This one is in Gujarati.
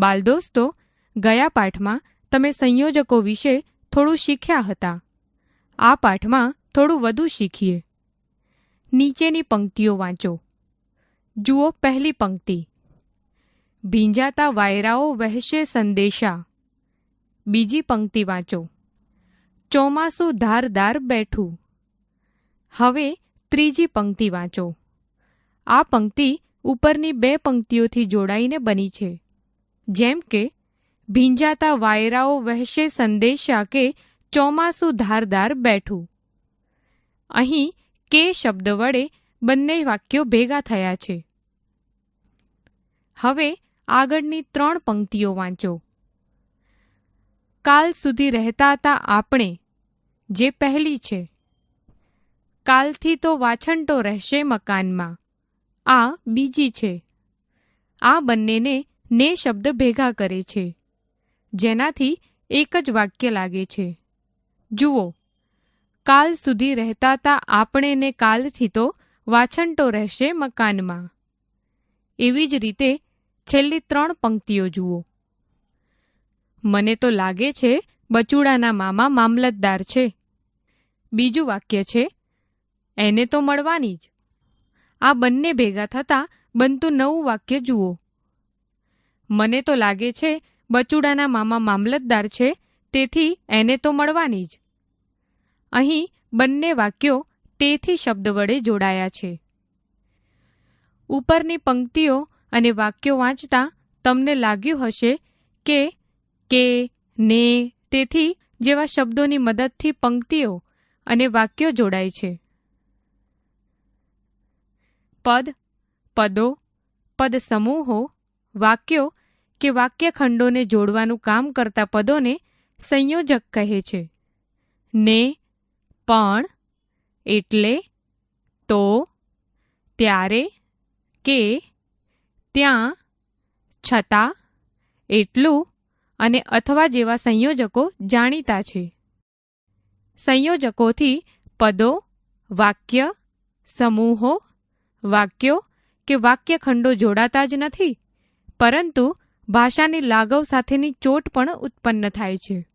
બાલદોસ્તો, ગયા પાઠમાં તમે સંયોજકો વિશે થોડું શીખ્યા હતા. આ પાઠમાં થોડું વધુ શીખીએ. નીચેની પંક્તિઓ વાંચો. જુઓ પહેલી પંક્તિ. ભીંજાતા વાયરાઓ વહેશે સંદેશા. બીજી પંક્તિ વાંચો. ચોમાસું ધારદાર બેઠું. હવે ત્રીજી પંક્તિ વાંચો. આ પંક્તિ ઉપરની બે પંક્તિઓથી જોડાઈને બની છે. જેમ કે, ભીંજાતા વાયરાઓ વહેશે સંદેશા કે ચોમાસું ધારદાર બેઠું. અહીં કે શબ્દ વડે બંને વાક્યો ભેગા થયા છે. હવે આગળની ત્રણ પંક્તિઓ વાંચો. કાલ સુધી રહેતા હતા આપણે, જે પહેલી છે. કાલથી તો વાછંટો રહેશે મકાનમાં. આ બીજી છે. આ બંનેને ને શબ્દ ભેગા કરે છે. જેનાથી એક જ વાક્ય લાગે છે. જુઓ, કાલ સુધી રહેતા તા આપણે ને કાલથી તો વાછંટો રહેશે મકાનમાં. એવી જ રીતે છેલ્લી ત્રણ પંક્તિઓ જુઓ. મને તો લાગે છે બચુડાના મામા મામલતદાર છે. બીજું વાક્ય છે, એને તો મળવાની જ. આ બંને ભેગા થતાં બનતું નવું વાક્ય જુઓ. મને તો લાગે છે, બચુડાના મામા મામલતદાર છે, તેથી એને તો મળવાની જ. અહીં બંને વાક્યો તેથી શબ્દ વડે જોડાયા છે. ઉપરની પંક્તિઓ અને વાક્યો વાંચતા તમને લાગ્યું હશે કે કે, ને તેથી જેવા શબ્દોની મદદથી પંક્તિઓ અને વાક્યો જોડાય છે. પદ, પદો પદ સમૂહો વાક્યો કે વાક્યખંડોને જોડવાનું કામ કરતા પદોને સંયોજક કહે છે. ને, પણ, એટલે, તો, ત્યારે, કે, ત્યાં, છતાં, એટલું અને અથવા જેવા સંયોજકો જાણીતા છે. સંયોજકોથી પદો, વાક્ય, સમૂહો, વાક્યો કે વાક્યખંડો જોડાતા જ નથી, પરંતુ ભાષાની લાગવ સાથેની ચોટ પણ ઉત્પન્ન થાય છે.